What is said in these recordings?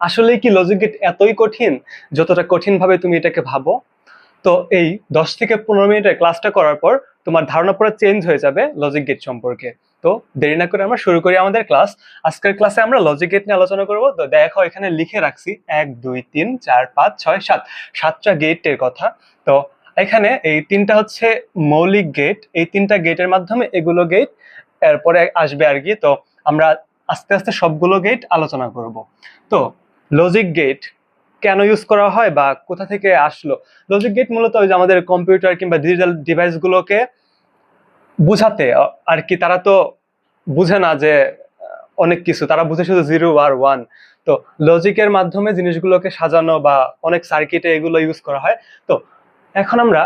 আসলে কি logic gate এতই কঠিন, যতটা কঠিন ভাবে তুমি এটাকে ভাবো? তো এই দশ থেকে পনেরো মিনিটের ক্লাসটা করার পর তোমার ধারণা পুরো চেঞ্জ হয়ে যাবে লজিক গেট সম্পর্কে। তো দেরি না করে আমরা শুরু করি আমাদের ক্লাস আজকের ক্লাসে আমরা লজিক গেট নিয়ে আলোচনা করব। তো দেখো এখানে লিখে রাখছি, এক, দুই, তিন, চার, পাঁচ, ছয়, সাত। সাতটা গেটের কথা। তো এখানে এই তিনটা হচ্ছে মৌলিক গেট এই তিনটা গেটের মাধ্যমে এগুলো গেট এরপরে আসবে আর কি। তো আমরা আস্তে আস্তে সবগুলো গেট আলোচনা করব। তো লজিক গেট কেন ইউজ করা হয় বা কোথা থেকে আসলো? লজিক গেট মূলত ওই যে আমাদের কম্পিউটার কিংবা ডিজিটাল ডিভাইসগুলোকে বুঝাতে, আর কি তারা তো বুঝে না যে অনেক কিছু। তারা বুঝে শুধু জিরো আর ওয়ান তো লজিকের মাধ্যমে জিনিসগুলোকে সাজানো বা অনেক সার্কিটে এগুলো ইউজ করা হয়। তো এখন আমরা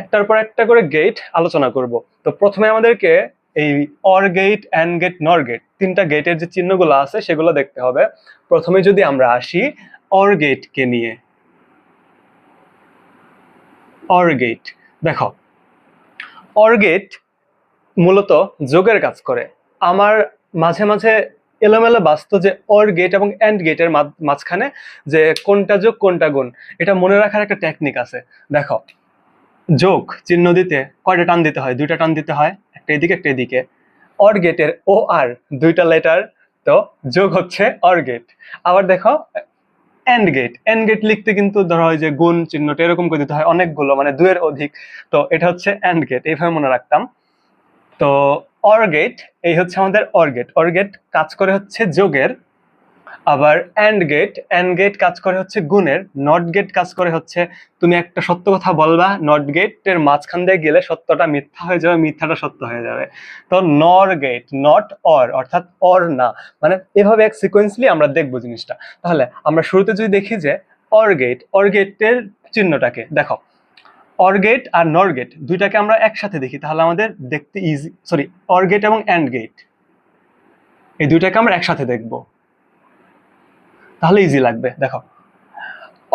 একটার পর একটা করে গেট আলোচনা করব। তো প্রথমে আমাদেরকে এই or gate and gate nor gate তিনটা গেটের যে চিহ্নগুলো আছে সেগুলো দেখতে হবে। প্রথমে যদি আমরা আসি, অর গেটকে নিয়ে। অর গেট দেখো। অর গেট মূলত যোগের কাজ করে। আমার মাঝে মাঝে এলোমেলো বাস্ত যে অর গেট এবং এন্ড গেটের মাঝখানে যে কোনটা যোগ, কোনটা গুণ, এটা মনে রাখার একটা টেকনিক আছে। দেখো, যোগ, চিহ্ন দিতে কয়টা টান দিতে হয়? দুইটা টান দিতে হয়? একটা এদিকে একটা এদিকে। অর গেটের ও আর দুইটা লেটার তো যোগ হচ্ছে অর্গেট আবার দেখো এন্ড গেট এন্ড গেট লিখতে কিন্তু ধরো হয় যে গুণ চিহ্নটা এরকম করে দিতে হয়, অনেকগুলো মানে দুয়ের অধিক। তো এটা হচ্ছে এন্ড গেট এইভাবে মনে রাখতাম। তো অর্গেট এই হচ্ছে আমাদের অর অর্গেট অর গেট কাজ করে হচ্ছে যোগের আবার অ্যান্ড গেট অ্যান্ড গেট কাজ করে হচ্ছে গুণের নট গেট কাজ করে হচ্ছে তুমি একটা সত্য কথা বলবা নট গেটের মাঝখান দিয়ে গেলে সত্যটা মিথ্যা হয়ে যাবে, মিথ্যাটা সত্য হয়ে যাবে। তো নর গেট নট অর অর্থাৎ অর না মানে এভাবে এক সিকোয়েন্সলি আমরা দেখব জিনিসটা। তাহলে আমরা শুরুতে যদি দেখি যে অর গেট অর গেটের চিহ্নটাকে, দেখো অর গেট আর নর গেট দুইটাকে আমরা একসাথে দেখি, তাহলে আমাদের দেখতে ইজি সরি অর গেট এবং অ্যান্ড গেট এই দুইটাকে আমরা একসাথে দেখব। তাহলে ইজি লাগবে, দেখো।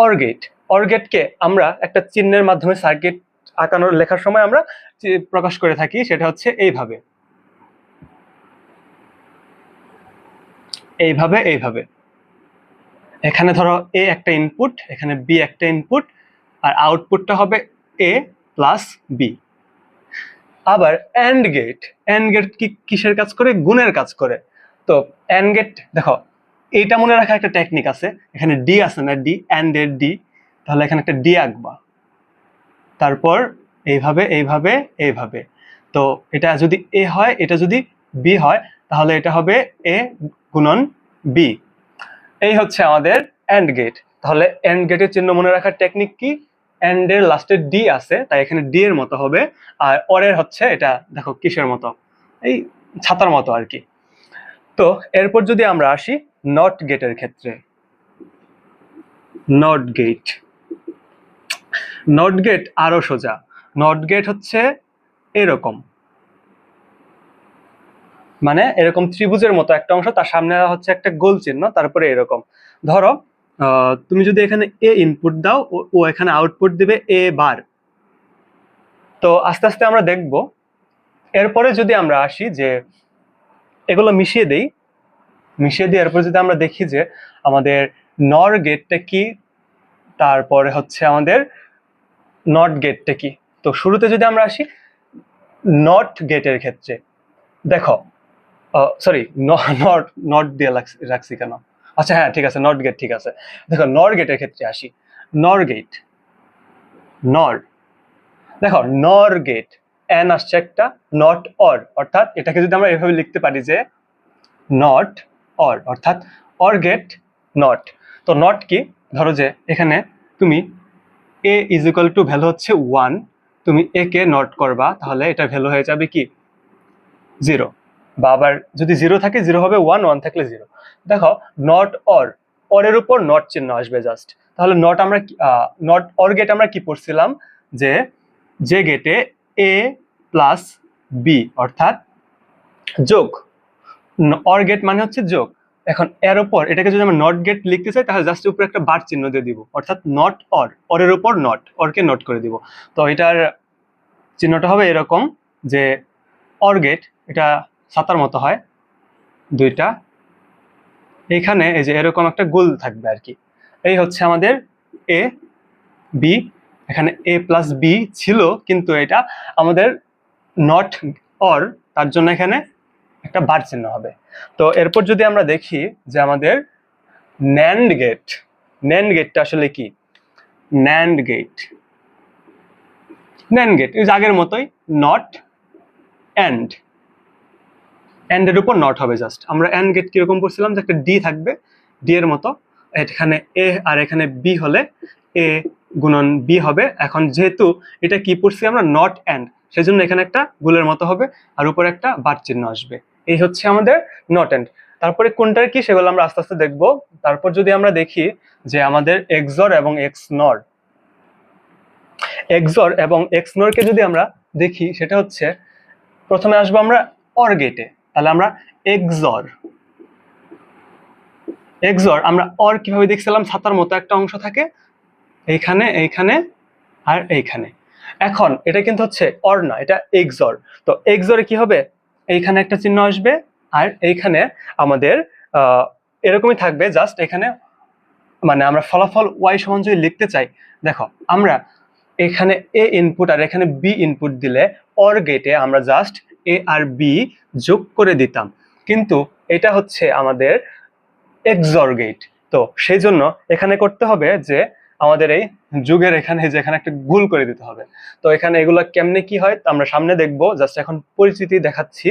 অর গেট অর গেটকে আমরা একটা চিহ্নের মাধ্যমে সার্কিট আঁকানোর লেখার সময় আমরা প্রকাশ করে থাকি সেটা হচ্ছে এইভাবে। এইভাবে এইভাবে। এখানে ধরো এ একটা ইনপুট এখানে বি একটা ইনপুট আর আউটপুটটা হবে এ প্লাস বি আবার অ্যান্ড গেট অ্যান্ড গেট কি কিসের কাজ করে? গুণের কাজ করে। তো অ্যান্ড গেট দেখো এইটা মনে রাখার একটা টেকনিক আছে। এখানে ডি আছে না ডি অ্যান্ড এর ডি তাহলে এখানে একটা ডি আঁকবা। তারপর এইভাবে এইভাবে এইভাবে। তো এটা যদি এ হয়, এটা যদি বি হয়, তাহলে এটা হবে এ গুণন বি এই হচ্ছে আমাদের অ্যান্ড গেট তাহলে অ্যান্ড গেটের চিহ্ন মনে রাখার টেকনিক কি? অ্যান্ড এর লাস্টে ডি আছে, তাই এখানে ডি এর মতো হবে। আর অরের হচ্ছে এটা, দেখো কিসের মতো? এই ছাতার মতো আর কি। তো এরপর যদি আমরা আসি নট গেটের ক্ষেত্রে। নট গেট নট গেট আরও সোজা। নট গেট হচ্ছে এরকম। মানে এরকম ত্রিভুজের মতো একটা অংশ তার সামনে হচ্ছে একটা গোল চিহ্ন তারপরে এরকম। ধরো তুমি যদি এখানে এ ইনপুট দাও ও এখানে আউটপুট দিবে এ বার তো আস্তে আস্তে আমরা দেখব। এরপরে যদি আমরা আসি যে এগুলো মিশিয়ে দেই মিশিয়ে দিয়ে, এরপরে যদি আমরা দেখি যে আমাদের নর গেটটা কি, তারপরে হচ্ছে আমাদের নট গেটটা কি। তো শুরুতে যদি আমরা আসি নট গেটের ক্ষেত্রে, দেখো সরি নট নট দিয়ে রাখছি- কেন? আচ্ছা হ্যাঁ ঠিক আছে নট গেট ঠিক আছে। দেখো নর গেটের ক্ষেত্রে আসি। নর গেট নর দেখো নর গেট এন আসছে একটা নট অর অর্থাৎ এটাকে যদি আমরা এভাবে লিখতে পারি যে নট অর অর্থাৎ অর গেট নট তো নট কি? ধরো যে এখানে তুমি A is equal to value হচ্ছে ওয়ান তুমি এ কে নট করবা, তাহলে এটা ভ্যালু হয়ে যাবে কি? জিরো বা আবার যদি জিরো থাকে জিরো হবে ওয়ান ওয়ান থাকলে জিরো দেখো নট অর অরের উপর নট চিহ্ন আসবে জাস্ট তাহলে নট আমরা নট অর গেট আমরা কি পড়ছিলাম? যে যে গেটে এ প্লাস বি অর্থাৎ যোগ। অর গেট মানে হচ্ছে যোগ। এখন এর উপর, এটাকে যদি আমরা নট গেট লিখতে চাই, তাহলে জাস্ট উপরে একটা বার চিহ্ন দিয়ে দিব। অর্থাৎ নট অর অরের উপর নট অরকে নট করে দিব। তো এটার চিহ্নটা হবে এরকম যে অর গেট এটা সাতার মতো হয়, দুইটা। এখানে এই যে এরকম একটা গোল থাকবে আর কি। এই হচ্ছে আমাদের এ বি এখানে এ প্লাস বি ছিল, কিন্তু এটা আমাদের নট অর তার জন্য এখানে একটা বার চিহ্ন হবে। তো এরপর যদি আমরা দেখি যে আমাদের ন্যান্ড গেট ন্যান্ড গেটটা আসলে কি? ন্যান্ড গেট ন্যান্ড গেট আগের মতোই নট অ্যান্ড অ্যান্ডের উপর নট হবে জাস্ট আমরা অ্যান্ড গেট কীরকম করছিলাম? যে একটা ডি থাকবে ডি এর মতো। এখানে এ আর এখানে বি হলে এ গুণন বি হবে। এখন যেহেতু এটা কি পড়ছি আমরা? নট অ্যান্ড সেজন্য এখানে একটা গুলের মতো হবে আর উপরে একটা বার চিহ্ন আসবে। এই হচ্ছে আমাদের নট এন্ড তারপরে কোনটার কি সেগুলো আমরা আস্তে আস্তে দেখব। তারপর যদি আমরা দেখি যে আমাদের এক্সর এবং এক্স নর এক্সর এবং এক্স নরকে যদি আমরা দেখি, সেটা হচ্ছে প্রথমে আসব আমরা অর গেটে। তাহলে আমরা এক্সর এক্সর আমরা অর কীভাবে দেখছিলাম? ছাতার মতো একটা অংশ থাকে এইখানে এইখানে আর এইখানে। এখন এটা কিন্তু হচ্ছে অর না, এটা এক্সর। তো এক্সরে কি হবে? এইখানে একটা চিহ্ন আসবে আর এইখানে আমাদের এরকমই থাকবে জাস্ট এখানে মানে আমরা ফলাফল ওয়াই সমান যদি লিখতে চাই, দেখো আমরা এখানে এ ইনপুট আর এখানে বি ইনপুট দিলে অর গেটে আমরা জাস্ট এ আর বি যোগ করে দিতাম। কিন্তু এটা হচ্ছে আমাদের এক্সর গেট তো সেই জন্য এখানে করতে হবে যে আমাদের এই যুগের এখানে যে এখানে একটা গুল করে দিতে হবে। তো এখানে এগুলো কেমনে কি হয় আমরা সামনে দেখব জাস্ট এখন পরিচিতি দেখাচ্ছি।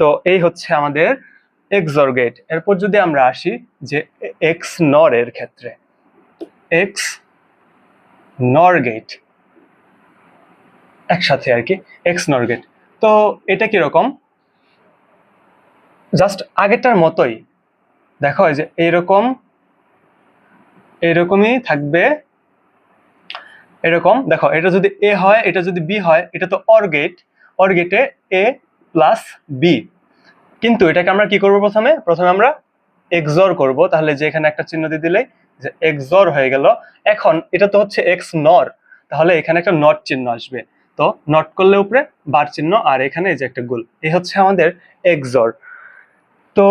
তো এই হচ্ছে আমাদের এক্সর গেট এরপর যদি আমরা আসি যে এক্স নর এর ক্ষেত্রে। এক্স নর গেট একসাথে আর কি এক্স নর গেট তো এটা কীরকম? জাস্ট আগেরটার মতোই। দেখো এই যে এইরকম এইরকমই থাকবে। এরকম, দেখো, এটা যদি এ হয়, এটা যদি বি হয়, এটা তো অর গেট অর গেটে এ প্লাস বি কিন্তু এটাকে আমরা কি করব প্রথমে? প্রথমে আমরা এক্সর করব। তাহলে যে এখানে একটা চিহ্ন দিয়ে দিলে যে এক্সর হয়ে গেল। এখন এটা তো হচ্ছে এক্স নর তাহলে এখানে একটা নট চিহ্ন আসবে। তো নট করলে উপরে বার চিহ্ন, আর এখানে এই যে একটা গোল এই হচ্ছে আমাদের এক্সর তো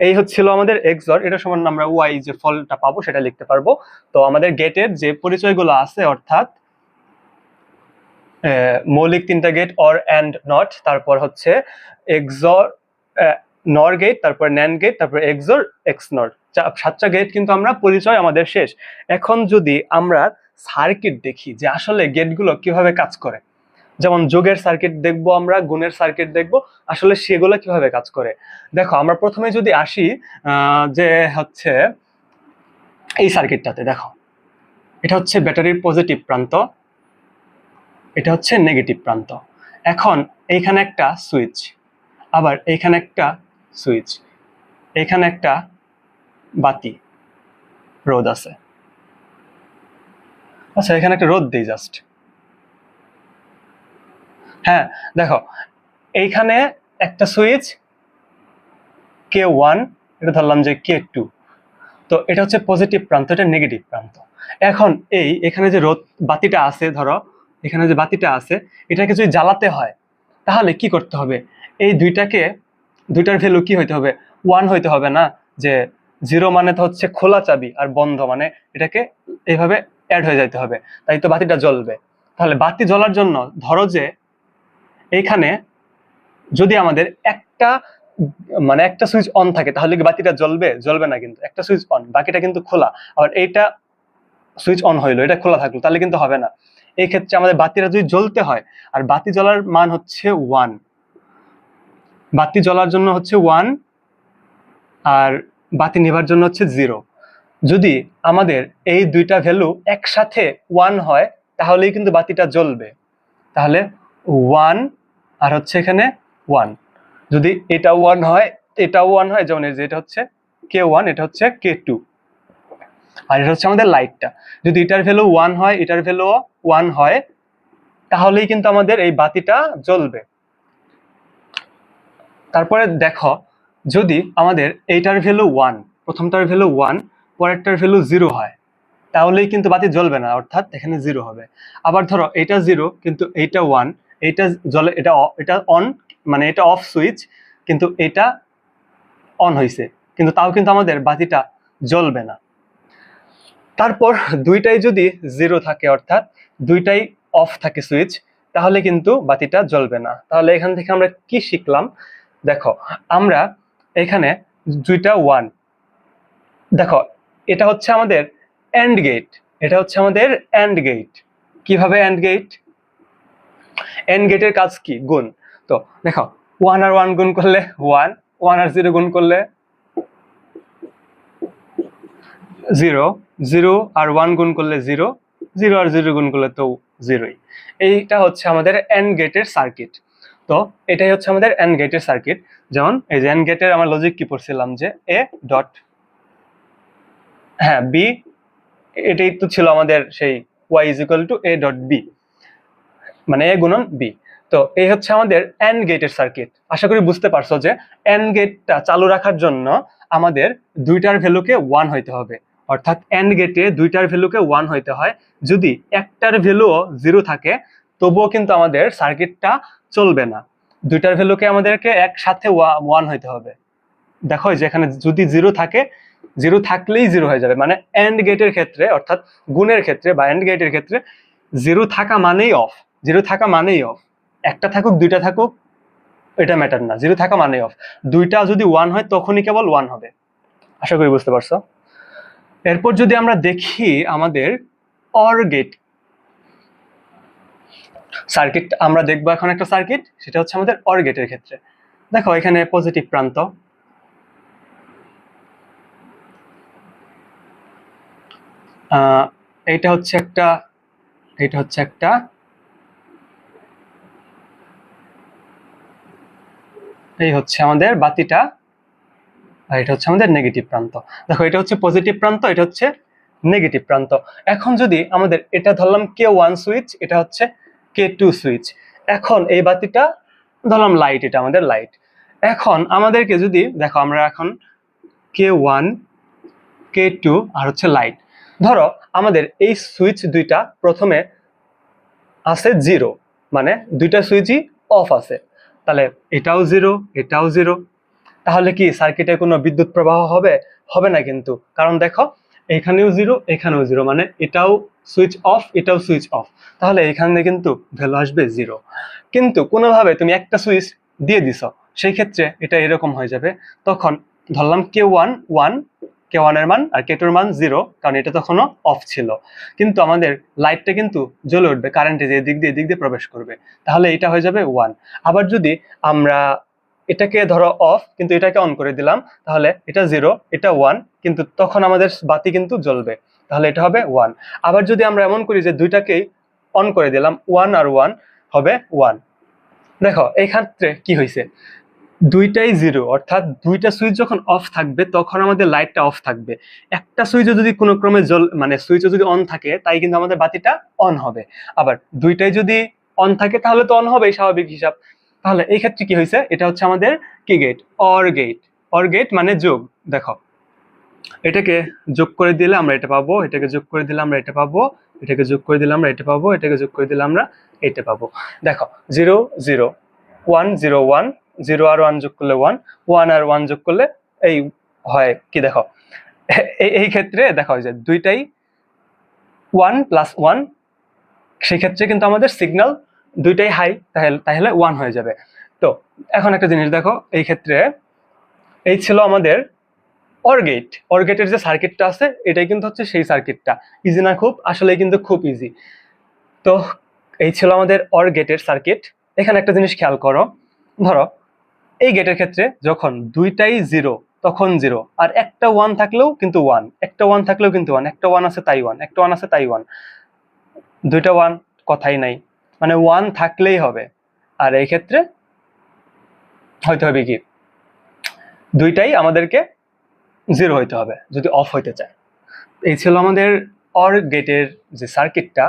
এই হচ্ছিল আমাদের এক্সর এটা সমান আমরা ওয়াই যে ফলটা পাবো সেটা লিখতে পারব। তো আমাদের গেটের যে পরিচয়গুলো আছে, অর্থাৎ মৌলিক তিনটা গেট অর অ্যান্ড নট তারপর হচ্ছে এক্সর নর গেট তারপর ন্যান গেট তারপর এক্সর এক্স নর সাতটা গেট কিন্তু আমরা, পরিচয় আমাদের শেষ। এখন যদি আমরা সার্কিট দেখি যে আসলে গেটগুলো কীভাবে কাজ করে যেমন যোগের সার্কিট দেখব আমরা, গুণের সার্কিট দেখব, আসলে সেগুলো কীভাবে কাজ করে? দেখো, আমরা প্রথমে যদি আসি যে হচ্ছে এই সার্কিটটাতে দেখো। এটা হচ্ছে ব্যাটারির পজিটিভ প্রান্ত, এটা হচ্ছে নেগেটিভ প্রান্ত। এখন এইখানে একটা সুইচ আবার এইখানে একটা সুইচ এইখানে একটা বাতি, রোদ আছে। আচ্ছা এখানে একটা রোদ দিই জাস্ট হ্যাঁ দেখো, এইখানে একটা সুইচ কে ওয়ান এটা ধরলাম যে কে টু তো এটা হচ্ছে পজিটিভ প্রান্ত, এটা নেগেটিভ প্রান্ত। এখন এই, এখানে যে রোদ, বাতিটা আছে, ধরো, এখানে যে বাতিটা আছে, এটাকে যদি জ্বালাতে হয়, তাহলে কি করতে হবে? এই দুইটাকে, দুইটার ভ্যালু কি হইতে হবে? ওয়ান হইতে হবে না, যে জিরো মানে তো হচ্ছে খোলা চাবি আর বন্ধ মানে এটাকে এইভাবে অ্যাড হয়ে যাইতে হবে। তাই তো বাতিটা জ্বলবে। তাহলে বাতি জ্বলার জন্য ধরো যে এইখানে যদি আমাদের একটা মানে একটা সুইচ অন থাকে, তাহলে কি বাতিটা জ্বলবে? জ্বলবে না কিন্তু, একটা সুইচ অন, বাকিটা কিন্তু খোলা। আবার এইটা সুইচ অন হইল, এটা খোলা থাকল, তাহলে কিন্তু হবে না। এই ক্ষেত্রে আমাদের বাতিটা যদি জ্বলতে হয়, আর বাতি জ্বলার মান হচ্ছে ওয়ান বাতি জ্বলার জন্য হচ্ছে ওয়ান আর বাতি নেভার জন্য হচ্ছে জিরো যদি আমাদের এই দুইটা ভ্যালু একসাথে ওয়ান হয়, তাহলেই কিন্তু বাতিটা জ্বলবে। তাহলে ওয়ান আর হচ্ছে এখানে ওয়ান যদি এটা ওয়ান হয়, এটা ওয়ান হয়, যেমন এই যে এটা হচ্ছে কে ওয়ান এটা হচ্ছে কে টু আর এটা হচ্ছে আমাদের লাইটটা যদি এটার ভ্যালু ওয়ান হয়, এটার ভ্যালু ওয়ান হয়, তাহলেই কিন্তু আমাদের এই বাতিটা জ্বলবে। তারপরে দেখো, যদি আমাদের এইটার ভ্যালু ওয়ান প্রথমটার ভ্যালু ওয়ান পরেরটার ভ্যালু জিরো হয়, তাহলেই কিন্তু বাতি জ্বলবে না, অর্থাৎ এখানে জিরো হবে। আবার ধরো এটা জিরো কিন্তু এইটা ওয়ান এইটা জ্বলে এটা এটা অন মানে এটা অফ সুইচ কিন্তু এটা অন হয়েছে কিন্তু তাও কিন্তু আমাদের বাতিটা জ্বলবে না। তারপর দুইটাই যদি জিরো থাকে অর্থাৎ দুইটাই অফ থাকে সুইচ তাহলে কিন্তু বাতিটা জ্বলবে না। তাহলে এখান থেকে আমরা কি শিখলাম? দেখো, আমরা এখানে দুইটা ওয়ান দেখো, এটা হচ্ছে আমাদের এন্ড গেট এটা হচ্ছে আমাদের এন্ড গেট কীভাবে এন্ড গেট এন্ড গেটের কাজ কি? গুণ। তো দেখো ওয়ান আর ওয়ান গুণ করলে ওয়ান ওয়ান আর জিরো গুণ করলে জিরো জিরো আর ওয়ান গুণ করলে জিরো জিরো আর জিরো গুণ করলে তো জিরোই এইটা হচ্ছে আমাদের এন্ড গেটের সার্কিট তো এটাই হচ্ছে আমাদের এন্ড গেটের সার্কিট যেমন, এই যে এন্ড গেটের আমার লজিক কি পড়ছিলাম যে এ ডট হ্যাঁ বি এটাই তো ছিল আমাদের সেই Y is equal to A dot B মানে এ গুণন বি। তো এই হচ্ছে আমাদের এন্ড গেটের সার্কিট আশা করি বুঝতে পারছ যে এন্ড গেটটা চালু রাখার জন্য আমাদের দুইটার ভ্যালুকে ওয়ান হইতে হবে। অর্থাৎ এন্ড গেটে দুইটার ভ্যালুকে ওয়ান হইতে হয়। যদি একটার ভ্যালুও জিরো থাকে, তবুও কিন্তু আমাদের সার্কিটটা চলবে না। দুইটার ভ্যালুকে আমাদেরকে একসাথে ওয়ান হইতে হবে। দেখো এই যে এখানে যদি জিরো থাকে জিরো থাকলেই জিরো হয়ে যাবে। মানে এন্ড গেটের ক্ষেত্রে, অর্থাৎ গুণের ক্ষেত্রে বা এন্ড গেটের ক্ষেত্রে জিরো থাকা মানেই অফ জিরো থাকা মানেই অফ একটা থাকুক, দুইটা থাকুক, এটা ম্যাটার না। জিরো থাকা মানেই অফ দুইটা যদি ওয়ান হয়, তখনই কেবল ওয়ান হবে। আশা করি বুঝতে পারছ? এরপর যদি আমরা দেখি আমাদের অর গেট সার্কিট আমরা দেখব এখন একটা সার্কিট সেটা হচ্ছে আমাদের অর গেটের ক্ষেত্রে। দেখো, এখানে পজিটিভ প্রান্ত। এইটা হচ্ছে একটা এটা হচ্ছে একটা এই হচ্ছে আমাদের বাতিটা, আর এটা হচ্ছে আমাদের নেগেটিভ প্রান্ত। দেখো, এটা হচ্ছে পজিটিভ প্রান্ত, এটা হচ্ছে নেগেটিভ প্রান্ত। এখন যদি আমাদের এটা ধরলাম কে ওয়ান সুইচ এটা হচ্ছে কে টু সুইচ এখন এই বাতিটা ধরলাম লাইট এটা আমাদের লাইট এখন আমাদেরকে যদি, দেখো, আমরা এখন কে ওয়ান কে টু আর হচ্ছে লাইট ধরো, আমাদের এই সুইচ দুইটা প্রথমে আছে জিরো মানে দুইটা সুইচই অফ আছে। তাহলে এটাও জিরো এটাও জিরো তাহলে কি সার্কিটে কোনো বিদ্যুৎ প্রবাহ হবে? হবে না কিন্তু। কারণ দেখো, এখানেও জিরো এখানেও জিরো মানে এটাও সুইচ অফ এটাও সুইচ অফ তাহলে এখানে কিন্তু ভ্যালু আসবে জিরো কিন্তু কোনোভাবে তুমি একটা সুইচ দিয়ে দিছ, সেই ক্ষেত্রে এটা এরকম হয়ে যাবে। তখন ধরলাম কে ওয়ান ওয়ান কে ওয়ানের মান আর কে টুর মান জিরো কারণ এটা তখনও অফ ছিল। কিন্তু আমাদের লাইটটা কিন্তু জ্বলে উঠবে কারেন্টে যে দিক দিয়ে, এদিক দিয়ে প্রবেশ করবে। তাহলে এটা হয়ে যাবে ওয়ান আবার যদি আমরা এটাকে ধরো অফ কিন্তু এটাকে অন করে দিলাম, তাহলে এটা জিরো এটা ওয়ান কিন্তু তখন আমাদের বাতি কিন্তু জ্বলবে। তাহলে এটা হবে ওয়ান আবার যদি আমরা এমন করি যে দুইটাকেই অন করে দিলাম ওয়ান আর ওয়ান হবে ওয়ান দেখো, এই ক্ষেত্রে কি হয়েছে দুইটাই জিরো অর্থাৎ দুইটা সুইচ যখন অফ থাকবে, তখন আমাদের লাইটটা অফ থাকবে। একটা সুইচও যদি কোনো ক্রমে জল মানে সুইচও যদি অন থাকে, তাই কিন্তু আমাদের বাতিটা অন হবে। আবার দুইটাই যদি অন থাকে, তাহলে তো অন হবেই, স্বাভাবিক হিসাব। তাহলে এই ক্ষেত্রে কি হয়েছে? এটা হচ্ছে আমাদের কি gate or gate or gate মানে যোগ। দেখো, এটাকে যোগ করে দিলে আমরা এটা পাবো, এটাকে যোগ করে দিলে আমরা এটা পাবো, এটাকে যোগ করে দিলে আমরা এটা পাবো, এটাকে যোগ করে দিলে আমরা এটা পাবো। দেখো zero zero one zero one zero আর ওয়ান যোগ করলে ওয়ান ওয়ান আর ওয়ান যোগ করলে এই হয় কি দেখো? এই ক্ষেত্রে দেখো যে দুইটাই ওয়ান প্লাস ওয়ান সেক্ষেত্রে কিন্তু আমাদের সিগন্যাল দুইটাই হাই তাহলে তাহলে ওয়ান হয়ে যাবে। তো এখন একটা জিনিস দেখো, এই ক্ষেত্রে এই ছিল আমাদের অরগেট অরগেটের যে সার্কিটটা আছে, এটাই কিন্তু হচ্ছে সেই সার্কিটটা ইজি না খুব আসলে কিন্তু খুব ইজি তো এই ছিল আমাদের অর গেটের সার্কিট এখানে একটা জিনিস খেয়াল করো। ধরো এই গেটের ক্ষেত্রে যখন দুইটাই জিরো তখন জিরো আর একটা ওয়ান থাকলেও কিন্তু ওয়ান একটা ওয়ান থাকলেও কিন্তু ওয়ান একটা ওয়ান আছে তাই ওয়ান একটা ওয়ান আছে তাই ওয়ান দুইটা ওয়ান কথাই নাই। মানে ওয়ান থাকলেই হবে। আর এই ক্ষেত্রে হইতে হবে কি? দুইটাই আমাদেরকে জিরো হইতে হবে, যদি অফ হইতে চায়। এই ছিল আমাদের অর গেটের যে সার্কিটটা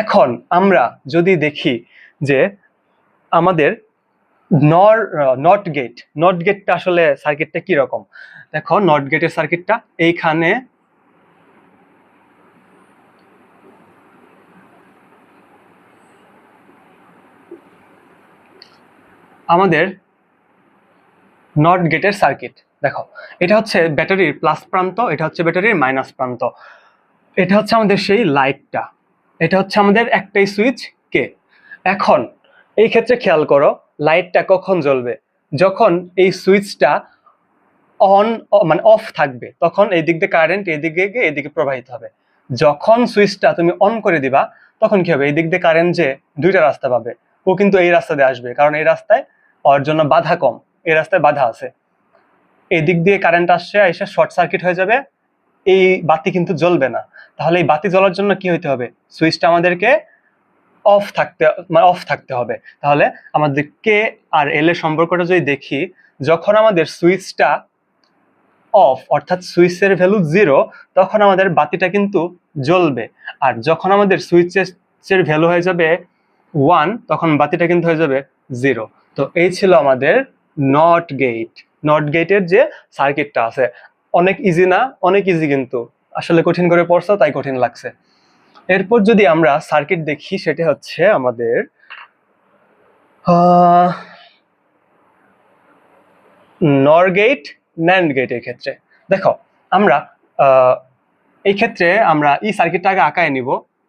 এখন আমরা যদি দেখি যে আমাদের নর নট গেট নট গেটটা আসলে সার্কিটটা কি রকম দেখো নট গেটের সার্কিটটা এইখানে আমাদের নট গেটের সার্কিট দেখো, এটা হচ্ছে ব্যাটারির প্লাস প্রান্ত, এটা হচ্ছে ব্যাটারির মাইনাস প্রান্ত। এটা হচ্ছে আমাদের সেই লাইটটা এটা হচ্ছে আমাদের একটাই সুইচ কে? এখন, এই ক্ষেত্রে খেয়াল করো লাইটটা কখন জ্বলবে? যখন এই সুইচটা অন মানে অফ থাকবে, তখন এই দিক দিয়ে কারেন্ট এই দিকে গিয়ে এদিকে প্রবাহিত হবে। যখন সুইচটা তুমি অন করে দিবা, তখন কি হবে? এই দিক দিয়ে কারেন্ট যে দুইটা রাস্তা পাবে, ও কিন্তু এই রাস্তা দিয়ে আসবে, কারণ এই রাস্তায় ওর জন্য বাধা কম, এই রাস্তায় বাধা আছে। এই দিক দিয়ে কারেন্ট আসছে, এসে শর্ট সার্কিট হয়ে যাবে, এই বাতি কিন্তু জ্বলবে না। তাহলে এই বাতি জ্বলার জন্য কি হইতে হবে? সুইচটা আমাদেরকে অফ থাকতে মানে অফ থাকতে হবে। তাহলে আমাদের কে আর এল এর সম্পর্কটা যদি দেখি, যখন আমাদের সুইচটা অফ অর্থাৎ সুইচের ভ্যালু জিরো তখন আমাদের বাতিটা কিন্তু জ্বলবে। আর যখন আমাদের সুইচের ভ্যালু হয়ে যাবে ওয়ান তখন বাতিটা কিন্তু হয়ে যাবে জিরো তো এই ছিল আমাদের নট গেট নট গেটের যে সার্কিটটা আছে, অনেক ইজি না, অনেক ইজি কিন্তু। আসলে কঠিন করে পড়ছো, তাই কঠিন লাগছে। এরপর যদি আমরা সার্কিট দেখি, সেটা হচ্ছে আমাদের নর গেট ন্যান্ড গেটের ক্ষেত্রে। দেখো, আমরা এই ক্ষেত্রে আমরা এই সার্কিটটাকে আঁকায় নিব,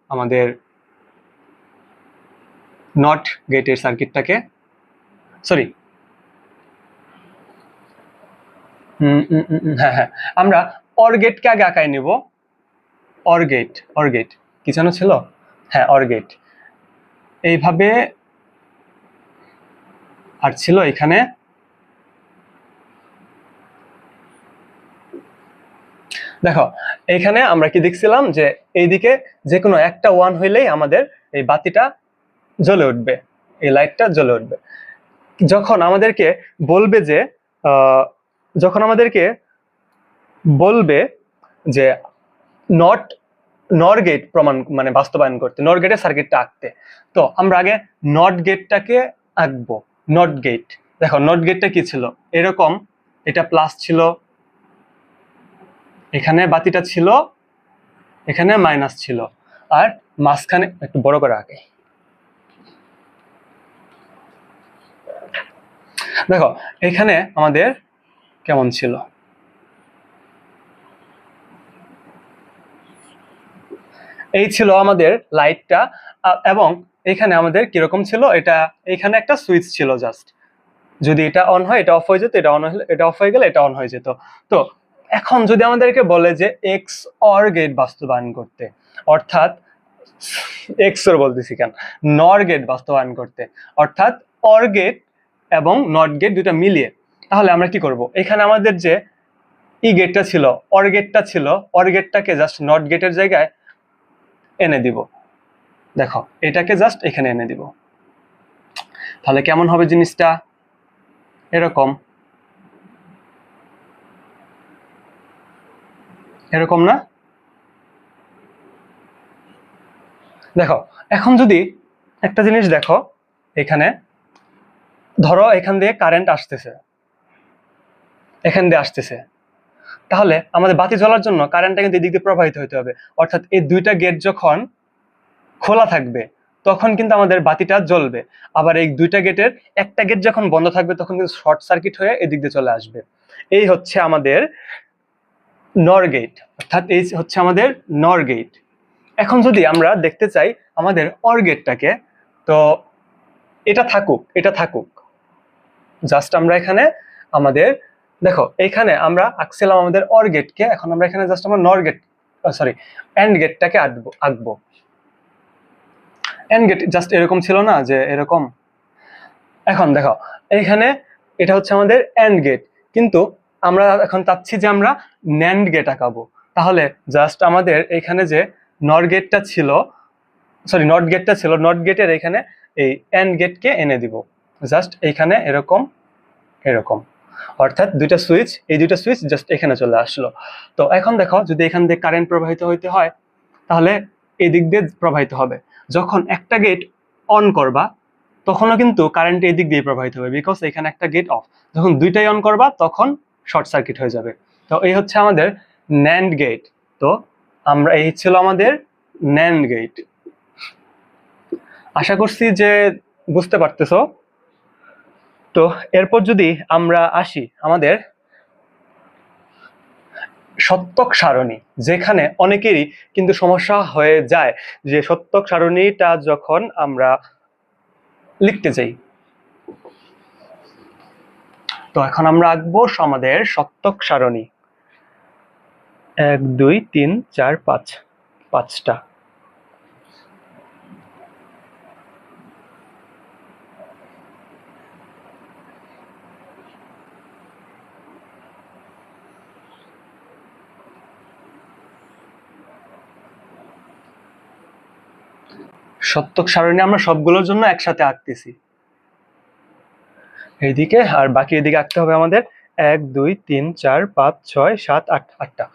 আমাদের নট গেটের সার্কিটটাকে সরি হ্যাঁ হ্যাঁ। আমরা অর গেটকে আগে আঁকায় নিব। অর গেট অর গেট কি যেন ছিল? হ্যাঁ অর গেট এইভাবে আর ছিল এখানে? দেখো, এখানে আমরা কি দেখছিলাম যে এইদিকে যে কোনো একটা ওয়ান হইলেই আমাদের এই বাতিটা জ্বলে উঠবে, এই লাইটটা জ্বলে উঠবে। যখন আমাদেরকে বলবে যে যখন আমাদেরকে বলবে যে নট নর গেট প্রমাণ মানে বাস্তবায়ন করতে নর গেটের সার্কিটটা আঁকতে। তো আমরা আগে নট গেটটাকে আঁকবো নট গেট দেখো নট গেটটা কি ছিল? এরকম, এটা প্লাস ছিল, এখানে বাতিটা ছিল, এখানে মাইনাস ছিল। আর মাঝখানে, একটু বড় করে আঁকে। দেখো, এখানে আমাদের কেমন ছিল? এই ছিল আমাদের লাইটটা এবং এখানে আমাদের কীরকম ছিল? এটা, এখানে একটা সুইচ ছিল জাস্ট যদি এটা অন হয়, এটা অফ হয়ে যেত, এটা অন এটা অফ হয়ে গেলে এটা অন হয়ে যেত। তো, এখন যদি আমাদেরকে বলে যে এক্স অর গেট বাস্তবায়ন করতে, অর্থাৎ এক্স ওর বলতেছি কেন? নর গেট বাস্তবায়ন করতে, অর্থাৎ অর গেট এবং নট গেট দুটা মিলিয়ে, তাহলে আমরা কি করব? এখানে আমাদের যে ই গেটটা ছিল অর গেটটা ছিল অর গেটটাকে জাস্ট নট গেটের জায়গায় এনে দিব। দেখো, এটাকে জাস্ট এখানে এনে দিব। তাহলে কেমন হবে জিনিসটা? এরকম। এরকম না? দেখো, এখন যদি একটা জিনিস দেখো, এখানে, ধরো এখান দিয়ে কারেন্ট আসতেছে। এখান দিয়ে আসতেছে। তাহলে আমাদের বাতি জ্বলার জন্য কারেন্টটা কিন্তু এদিক দিয়ে প্রবাহিত হতে হবে। অর্থাৎ এই দুইটা গেট যখন খোলা থাকবে, তখন কিন্তু আমাদের বাতিটা জ্বলবে। আবার এই দুইটা গেটের একটা গেট যখন বন্ধ থাকবে, তখন কিন্তু শর্ট সার্কিট হয়ে এদিক দিয়ে চলে আসবে। এই হচ্ছে আমাদের নর গেট অর্থাৎ এই হচ্ছে আমাদের নর গেট এখন যদি আমরা দেখতে চাই আমাদের অর গেটটাকে তো এটা থাকুক এটা থাকুক। জাস্ট আমরা এখানে আমাদের দেখো, এখানে আমরা আঁকছিলাম আমাদের অর গেটকে এখন আমরা এখানে জাস্ট আমরা নর গেট সরি অ্যান্ড গেটটাকে আঁকবো আঁকবো অ্যান্ড গেট জাস্ট এরকম ছিল না যে এরকম। এখন দেখো এইখানে এটা হচ্ছে আমাদের অ্যান্ড গেট কিন্তু আমরা এখন চাচ্ছি যে আমরা ন্যান্ড গেট আঁকাবো। তাহলে জাস্ট আমাদের এখানে যে নর গেটটা ছিল সরি নট গেটটা ছিল নট গেটের এখানে এই অ্যান্ড গেটকে এনে দিব। জাস্ট এইখানে এরকম এরকম। অর্থাৎ দুইটা সুইচ, এই দুইটা সুইচ জাস্ট এখানে চলে আসলো। তো এখন দেখো, যদি এখান দিয়ে কারেন্ট প্রবাহিত হইতে হয়, তাহলে এই দিক দিয়ে প্রবাহিত হবে। যখন একটা গেট অন করবা, তখনও কিন্তু কারেন্ট এই দিক দিয়ে প্রবাহিত হবে বিকজ এখানে একটা গেট অফ যখন দুইটাই অন করবা, তখন শর্ট সার্কিট হয়ে যাবে। তো এই হচ্ছে আমাদের ন্যান্ড গেট তো আমরা, এই ছিল আমাদের ন্যান্ড গেট আশা করছি যে বুঝতে পারতেছো। তো এরপর যদি আমরা আসি আমাদের সত্যক সারণী, যেখানে অনেকেরই কিন্তু সমস্যা হয়ে যায় যে সত্যক সারণীটা যখন আমরা লিখতে যাই তো এখন আমরা আঁকবো আমাদের সত্যক সারণী। এক, দুই, তিন, চার, পাঁচ, পাঁচটা। সত্যক সারণী আমরা সবগুলোর জন্য একসাথে আঁকতেছি। এইদিকে আর বাকি এদিকে আঁকতে হবে আমাদের এক, দুই, তিন, চার, পাঁচ, ছয়, সাত, আট, আটটা।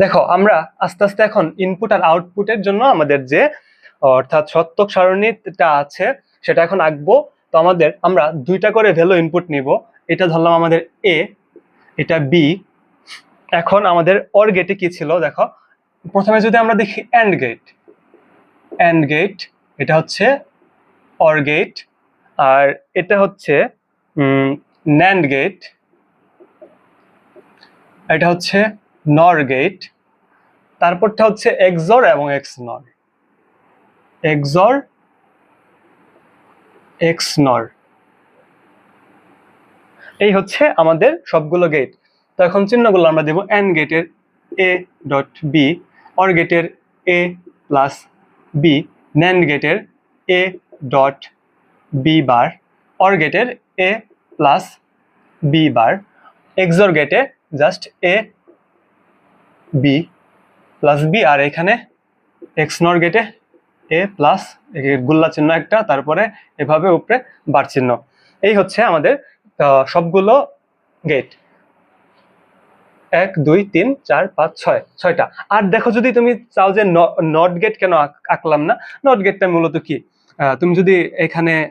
দেখো, আমরা আস্তে আস্তে এখন ইনপুট আর আউটপুটের জন্য আমাদের যে, অর্থাৎ সত্যক সারণীটা আছে, সেটা এখন আঁকবো তো আমাদের, আমরা দুইটা করে ভ্যালু ইনপুট নিব। এটা ধরলাম আমাদের এ এটা বি এখন আমাদের অর গেটে কি ছিল, দেখো? প্রথমে যদি আমরা দেখি অ্যান্ড গেট অ্যান্ড গেট এটা হচ্ছে অর গেট আর এটা হচ্ছে ন্যান্ড গেট এটা হচ্ছে নর গেট তারপরটা হচ্ছে এক্সর এবং এক্স নর এক্সর এক্স নর এই হচ্ছে আমাদের সবগুলো গেট তো এখন চিহ্নগুলো আমরা দেব এন গেটের এ ডট বি অর গেটের এ প্লাস বি ন্যান্ড গেটের A dot B bar or গেটের A plus B bar xor গেটে just A B plus B আর এখানে এক্স নর গেটে এ প্লাস গুল্লা চিহ্ন একটা, তারপরে এভাবে উপরে বার চিহ্ন। এই হচ্ছে আমাদের সবগুলো গেট এক, দুই, তিন, চার, পাঁচ, ছয়, ছয়টা। আর দেখো যদি তুমি চাও যে নট গেট কেন আঁক- আঁকলাম না নট গেটটা মূলত কি? তুমি যদি এখানে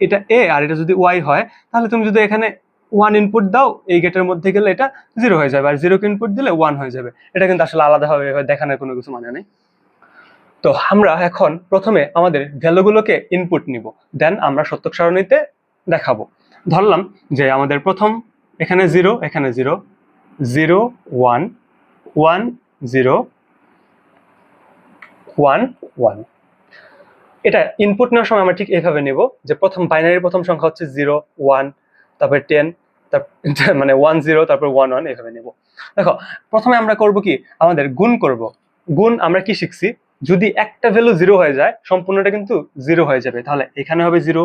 এটা এ আর এটা যদি ওয়াই হয়, তাহলে তুমি যদি এখানে ওয়ান ইনপুট দাও, এই গেটের মধ্যে গেলে এটা জিরো হয়ে যাবে। আর জিরো ইনপুট দিলে ওয়ান হয়ে যাবে। এটা কিন্তু আসলে আলাদাভাবে দেখানোর কোনো কিছু মানে নেই। তো আমরা এখন প্রথমে আমাদের ভ্যালুগুলোকে ইনপুট নিব দেন আমরা সত্যক সারণীতে দেখাবো। ধরলাম যে আমাদের প্রথম এখানে জিরো এখানে zero zero one one zero one one এটা ইনপুট নেওয়ার সময় আমরা ঠিক এইভাবে নেব যে প্রথম বাইনারির প্রথম সংখ্যা হচ্ছে জিরো ওয়ান তারপরে টেন মানে ওয়ান জিরো তারপর ওয়ান ওয়ান এইভাবে নেব। দেখো, প্রথমে আমরা করব কি? আমাদের গুণ করব। গুণ আমরা কি শিখছি? যদি একটা ভ্যালু জিরো হয়ে যায়, সম্পূর্ণটা কিন্তু জিরো হয়ে যাবে। তাহলে এখানে হবে জিরো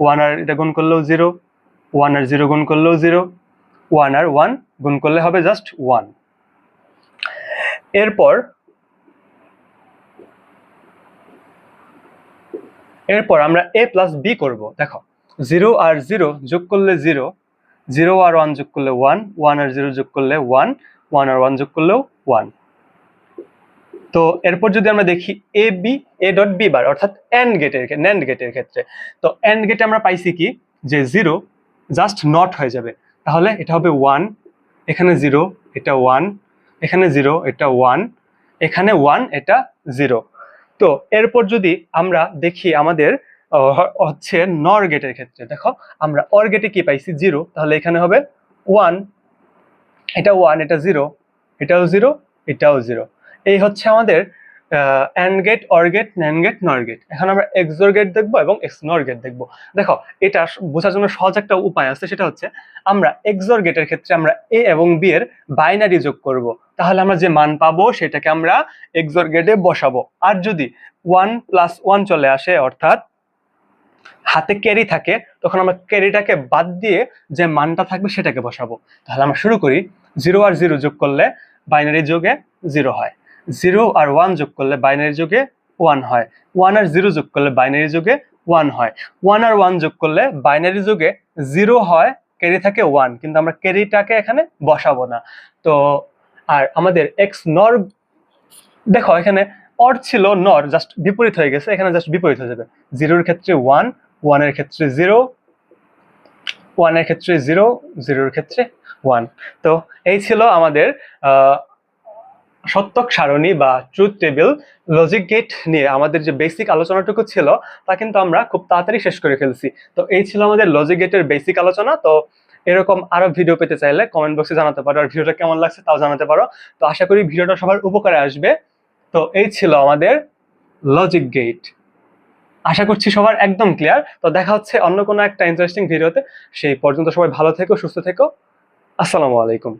ওয়ান আর এটা গুণ করলেও জিরো ওয়ান আর জিরো গুণ করলেও জিরো ওয়ান আর ওয়ান গুণ করলে হবে জাস্ট ওয়ান এরপর এরপর আমরা এ প্লাস বি করব। দেখো জিরো আর জিরো যোগ করলে জিরো জিরো আর ওয়ান যোগ করলে ওয়ান ওয়ান আর জিরো যোগ করলে ওয়ান ওয়ান আর ওয়ান যোগ করলেও ওয়ান তো এরপর যদি আমরা দেখি A B A dot B bar অর্থাৎ এন্ড গেটের ন্যান্ড গেটের ক্ষেত্রে, তো এন্ড গেটে আমরা পাইছি কি? যে জিরো জাস্ট নট হয়ে যাবে। তাহলে এটা হবে ওয়ান এখানে জিরো এটা ওয়ান এখানে জিরো এটা ওয়ান এখানে ওয়ান এটা জিরো তো এরপর যদি আমরা দেখি আমাদের হচ্ছে নর গেটের ক্ষেত্রে, দেখো, আমরা অর গেটে কি পাইছি? জিরো তাহলে এখানে হবে ওয়ান এটা ওয়ান এটা জিরো এটাও জিরো এটাও জিরো এই হচ্ছে আমাদের and gate or gate gate এখন আমরা এক্সোর গেট দেখব এবং এক্স নর গেট দেখব। দেখো, এটা বোঝার জন্য সহজ একটা উপায় আছে, সেটা হচ্ছে আমরা এক্সোর গেটের ক্ষেত্রে আমরা এ এবং বি এর বাইনারি যোগ করব। তাহলে আমরা যে মান পাবো, সেটাকে আমরা এক্সোর গেটে বসাবো। আর যদি ওয়ান প্লাস ওয়ান চলে আসে, অর্থাৎ হাতে ক্যারি থাকে, তখন আমরা ক্যারিটাকে বাদ দিয়ে যে মানটা থাকবে, সেটাকে বসাবো। তাহলে আমরা শুরু করি জিরো আর জিরো যোগ করলে বাইনারি যোগে জিরো হয়। জিরো আর ওয়ান যোগ করলে বাইনারি যোগে ওয়ান হয়। ওয়ান আর জিরো যোগ করলে বাইনারি যোগে ওয়ান হয়। ওয়ান আর ওয়ান যোগ করলে বাইনারি যোগে জিরো হয়, ক্যারি থাকে ওয়ান। কিন্তু আমরা ক্যারিটাকে এখানে বসাবো না। তো, আর আমাদের এক্স নর, দেখো এখানে অর ছিল নর, জাস্ট বিপরীত হয়ে গেছে। এখানে জাস্ট বিপরীত হয়ে যাবে। জিরোর ক্ষেত্রে ওয়ান, ওয়ানের ক্ষেত্রে জিরো, ওয়ানের ক্ষেত্রে জিরো, জিরোর ক্ষেত্রে ওয়ান। তো, এই ছিল আমাদের সত্যক সারণী বা ট্রুথ টেবিল লজিক গেট নিয়ে আমাদের যে বেসিক আলোচনাটুকু ছিল, তা কিন্তু আমরা খুব তাড়াতাড়ি শেষ করে ফেলছি। তো এই ছিল আমাদের লজিক গেটের বেসিক আলোচনা। তো এরকম আরও ভিডিও পেতে চাইলে কমেন্ট বক্সে জানাতে পারো, আর ভিডিওটা কেমন লাগছে তাও জানাতে পারো। তো আশা করি ভিডিওটা সবার উপকারে আসবে। তো এই ছিল আমাদের লজিক গেট আশা করছি সবার একদম ক্লিয়ার তো দেখা হচ্ছে অন্য কোনো একটা ইন্টারেস্টিং ভিডিওতে সেই পর্যন্ত সবাই ভালো থেকো, সুস্থ থেকো। আসসালামু আলাইকুম।